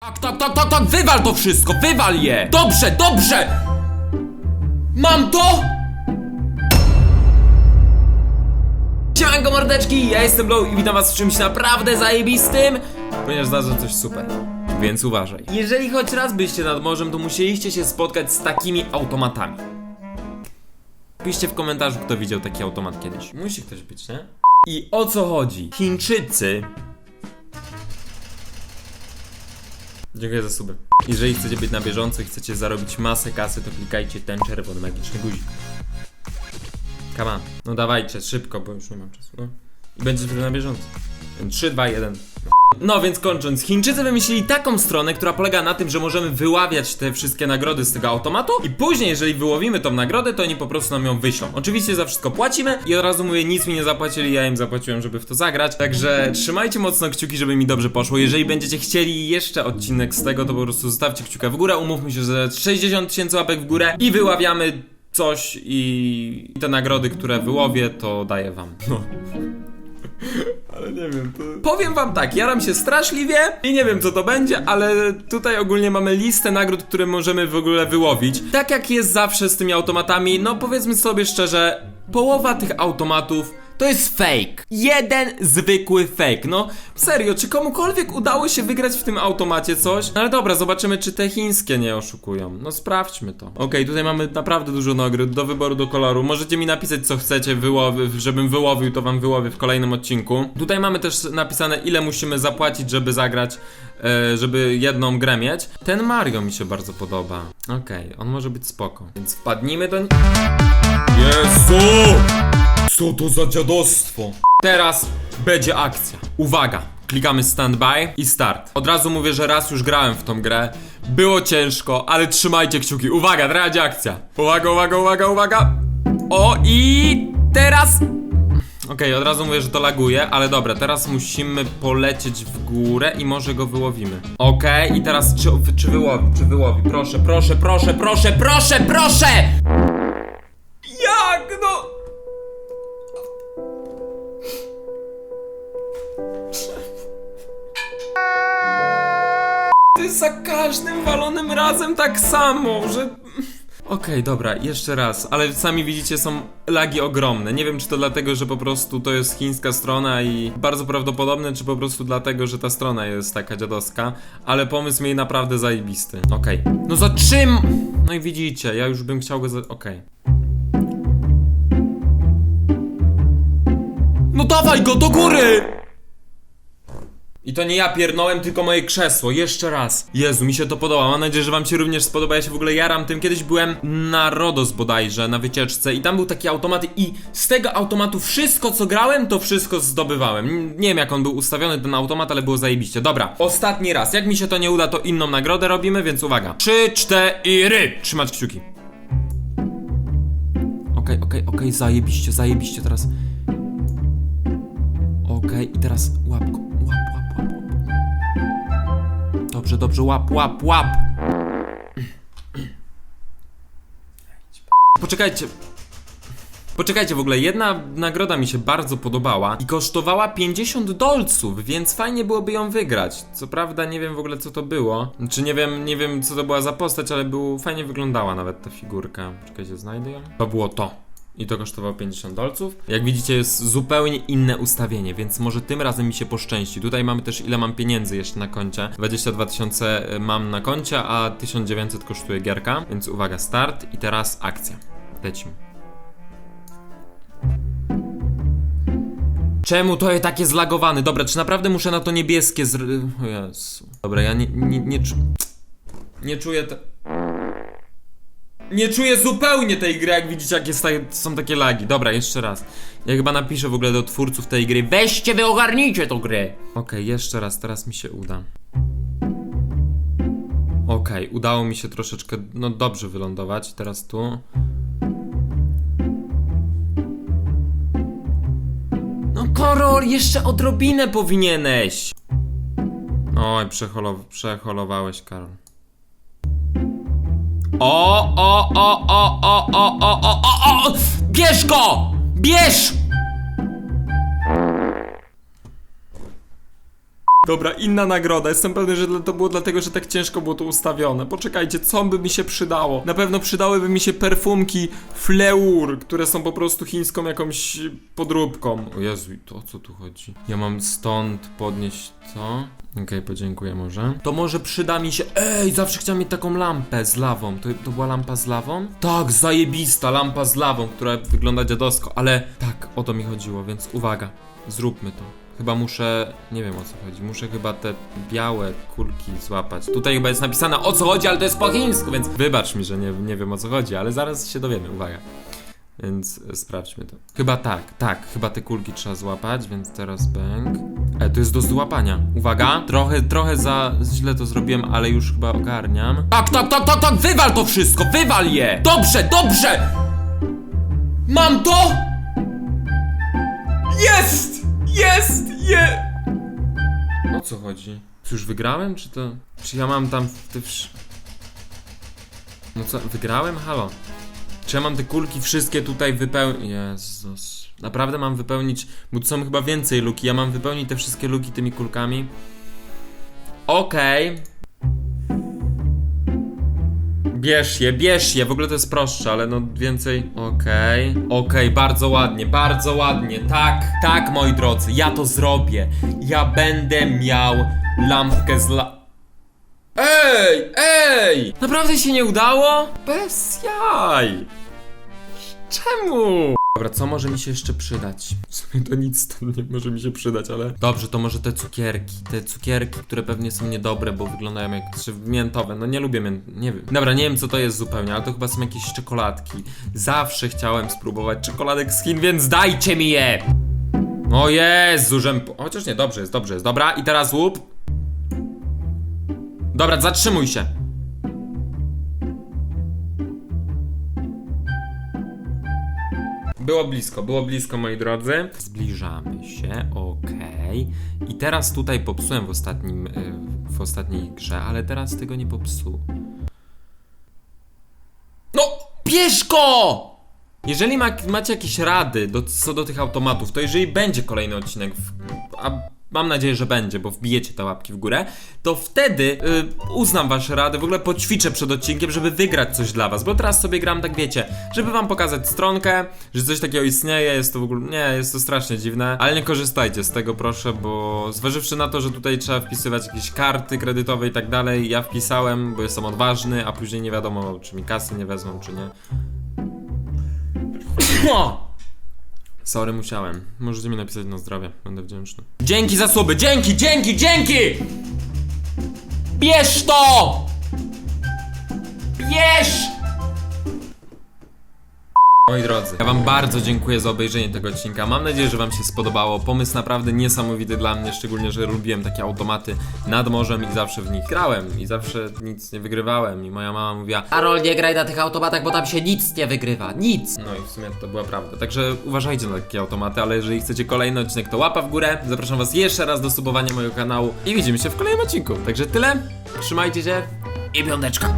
Tak, tak, tak, tak, tak, wywal to wszystko, wywal je! Dobrze, dobrze! Mam to! Siemanko mordeczki, ja jestem Blow i witam was w czymś naprawdę zajebistym, ponieważ zdarzy coś super, więc uważaj. Jeżeli choć raz byście nad morzem, to musieliście się spotkać z takimi automatami. Piszcie w komentarzu, kto widział taki automat kiedyś. Musi ktoś być, nie? I o co chodzi? Chińczycy Dziękuję za suby. Jeżeli chcecie być na bieżąco i chcecie zarobić masę kasy, to klikajcie ten czerwony magiczny guzik. Come on. No dawajcie, szybko, bo już nie mam czasu, no. I będziecie na bieżąco. 3, 2, 1. No więc kończąc, Chińczycy wymyślili taką stronę, która polega na tym, że możemy wyławiać te wszystkie nagrody z tego automatu i później, jeżeli wyłowimy tą nagrodę, to oni po prostu nam ją wyślą. Oczywiście za wszystko płacimy i od razu mówię, nic mi nie zapłacili, ja im zapłaciłem, żeby w to zagrać. Także trzymajcie mocno kciuki, żeby mi dobrze poszło. Jeżeli będziecie chcieli jeszcze odcinek z tego, to po prostu zostawcie kciuka w górę. Umówmy się, że 60 tysięcy łapek w górę i wyławiamy coś i te nagrody, które wyłowię, to daję wam. No. Ale nie wiem, to... Powiem wam tak, jaram się straszliwie i nie wiem co to będzie, ale tutaj ogólnie mamy listę nagród, które możemy w ogóle wyłowić. Tak jak jest zawsze z tymi automatami, no powiedzmy sobie szczerze, połowa tych automatów to jest fake. Jeden zwykły fake. No serio, czy komukolwiek udało się wygrać w tym automacie coś? No ale dobra, zobaczymy czy te chińskie nie oszukują. No sprawdźmy to. Okej, tutaj mamy naprawdę dużo nagród do wyboru do koloru. Możecie mi napisać co chcecie, wyłowy, żebym wyłowił, to wam wyłowię w kolejnym odcinku. Tutaj mamy też napisane ile musimy zapłacić, żeby zagrać, e, żeby jedną grę mieć. Ten Mario mi się bardzo podoba. Okej, on może być spoko. Więc wpadnijmy do... Jezu! Co to za dziadostwo? Teraz będzie akcja. Uwaga! Klikamy standby i start. Od razu mówię, że raz już grałem w tą grę. Było ciężko, ale trzymajcie kciuki. Uwaga, teraz będzie akcja. Uwaga, uwaga, uwaga, uwaga. O i teraz. Okej, od razu mówię, że to laguje, ale dobra, teraz musimy polecieć w górę i może go wyłowimy. Okej, i teraz czy, czy wyłowi, czy wyłowi? Proszę, proszę, proszę, proszę, proszę, proszę! Za każdym walonym razem tak samo, że... Okej, dobra, jeszcze raz, ale sami widzicie, są lagi ogromne. Nie wiem, czy to dlatego, że po prostu to jest chińska strona i bardzo prawdopodobne, czy po prostu dlatego, że ta strona jest taka dziadowska, ale pomysł mieli naprawdę zajebisty. Okej. No za czym? No i widzicie, ja już bym chciał go za... Okej. No dawaj go do góry! I to nie ja piernąłem, tylko moje krzesło. Jeszcze raz. Jezu, mi się to podoba. Mam nadzieję, że wam się również spodoba. Ja się w ogóle jaram tym. Kiedyś byłem na Rodos bodajże, na wycieczce i tam był taki automat i z tego automatu wszystko, co grałem, to wszystko zdobywałem. Nie wiem, jak on był ustawiony, ten automat, ale było zajebiście. Dobra, ostatni raz. Jak mi się to nie uda, to inną nagrodę robimy, więc uwaga. Trzy, cztery. Trzymać kciuki. Okej, okej, okej, zajebiście, zajebiście teraz. Okej, i teraz łapko. Dobrze, dobrze, łap, łap, łap. Poczekajcie. Poczekajcie, w ogóle jedna nagroda mi się bardzo podobała i kosztowała 50 dolców, więc fajnie byłoby ją wygrać. Co prawda nie wiem w ogóle co to było. Czy nie wiem, nie wiem co to była za postać, ale był, fajnie wyglądała nawet ta figurka. Czekajcie, znajdę ją. To było to. I to kosztowało 50 dolców. Jak widzicie, jest zupełnie inne ustawienie, więc może tym razem mi się poszczęści. Tutaj mamy też ile mam pieniędzy jeszcze na koncie. 22 tysiące mam na koncie, a 1900 kosztuje gierka. Więc uwaga, start i teraz akcja. Lecimy. Czemu to jest takie zlagowane? Dobra, czy naprawdę muszę na to niebieskie zr... Jezu. Dobra, ja nie, nie, nie, nie czuję te... Nie czuję zupełnie tej gry, jak widzicie, jak jest ta, są takie lagi. Dobra, jeszcze raz. Ja chyba napiszę w ogóle do twórców tej gry. Weźcie, wy ogarnijcie tą grę. Okej, jeszcze raz, teraz mi się uda. Okej, udało mi się troszeczkę, no dobrze wylądować. Teraz tu. No Korol, jeszcze odrobinę powinieneś. Oj, przeholow przeholowałeś, Karol. O, o, o, o, o, o, o, o, o, o! Bierz go! Bierz! Dobra, inna nagroda. Jestem pewny, że to było dlatego, że tak ciężko było to ustawione. Poczekajcie, co by mi się przydało? Na pewno przydałyby mi się perfumki Fleur, które są po prostu chińską jakąś podróbką. O Jezu, to o co tu chodzi? Ja mam stąd podnieść to. Okej, podziękuję może. To może przyda mi się... Ej, zawsze chciałem mieć taką lampę z lawą. To, to była lampa z lawą? Tak, zajebista lampa z lawą, która wygląda dziadowsko, ale tak, o to mi chodziło, więc uwaga, zróbmy to. Chyba muszę, nie wiem o co chodzi, muszę chyba te białe kulki złapać. Tutaj chyba jest napisane o co chodzi, ale to jest po chińsku, więc wybacz mi, że nie, nie wiem o co chodzi, ale zaraz się dowiemy, uwaga. Więc e, sprawdźmy to. Chyba tak, tak, chyba te kulki trzeba złapać, więc teraz bęk. E, to jest do złapania. Uwaga, trochę, trochę za źle to zrobiłem, ale już chyba ogarniam. Tak, tak, tak, tak, tak, wywal to wszystko, wywal je! Dobrze, dobrze! Mam to! Jest! Jest! Je! O co chodzi? Czy już wygrałem, czy to... Czy ja mam tam te wsz... No co, wygrałem? Halo? Czy ja mam te kulki wszystkie tutaj wypełnić? Jezus. Naprawdę mam wypełnić, bo tu są chyba więcej luki. Ja mam wypełnić te wszystkie luki tymi kulkami. Okej. Bierz je, bierz je. W ogóle to jest prostsze, ale no więcej. Okej. Okej, bardzo ładnie, bardzo ładnie. Tak, tak, moi drodzy, ja to zrobię. Ja będę miał lampkę z la... Ej, ej! Naprawdę się nie udało? Bez jaj! Czemu? Dobra, co może mi się jeszcze przydać? W sumie to nic stąd nie może mi się przydać, ale... Dobrze, to może te cukierki. Te cukierki, które pewnie są niedobre, bo wyglądają jak czy miętowe. No nie lubię mięt... nie wiem. Dobra, nie wiem co to jest zupełnie, ale to chyba są jakieś czekoladki. Zawsze chciałem spróbować czekoladek z Chin, więc dajcie mi je! O Jezu, żem... Chociaż nie, dobrze jest, dobrze jest. Dobra, i teraz łup. Dobra, zatrzymuj się. Było blisko, było blisko, moi drodzy. Zbliżamy się, okej. I teraz tutaj popsułem w ostatnim, y, w ostatniej grze, ale teraz tego nie popsuł. No, bierz go! Jeżeli ma, macie jakieś rady do, co do tych automatów, to jeżeli będzie kolejny odcinek, w, a mam nadzieję, że będzie, bo wbijecie te łapki w górę, to wtedy y, uznam wasze rady, w ogóle poćwiczę przed odcinkiem, żeby wygrać coś dla was, bo teraz sobie gram, tak wiecie, żeby wam pokazać stronkę, że coś takiego istnieje, jest to w ogóle, nie, jest to strasznie dziwne, ale nie korzystajcie z tego proszę, bo zważywszy na to, że tutaj trzeba wpisywać jakieś karty kredytowe i tak dalej, ja wpisałem, bo jestem odważny, a później nie wiadomo, czy mi kasy nie wezmą, czy nie. Sorry, musiałem. Możecie mi napisać na zdrowie, będę wdzięczny. Dzięki za słowy, dzięki, dzięki, dzięki! Bierz to! Bierz! Moi drodzy, ja wam bardzo dziękuję za obejrzenie tego odcinka. Mam nadzieję, że wam się spodobało. Pomysł naprawdę niesamowity dla mnie, szczególnie, że lubiłem takie automaty nad morzem i zawsze w nich grałem i zawsze nic nie wygrywałem i moja mama mówiła Karol, nie graj na tych automatach, bo tam się nic nie wygrywa. Nic. No i w sumie to była prawda. Także uważajcie na takie automaty, ale jeżeli chcecie kolejny odcinek, to łapa w górę. Zapraszam was jeszcze raz do subowania mojego kanału i widzimy się w kolejnym odcinku. Także tyle. Trzymajcie się i piąteczka.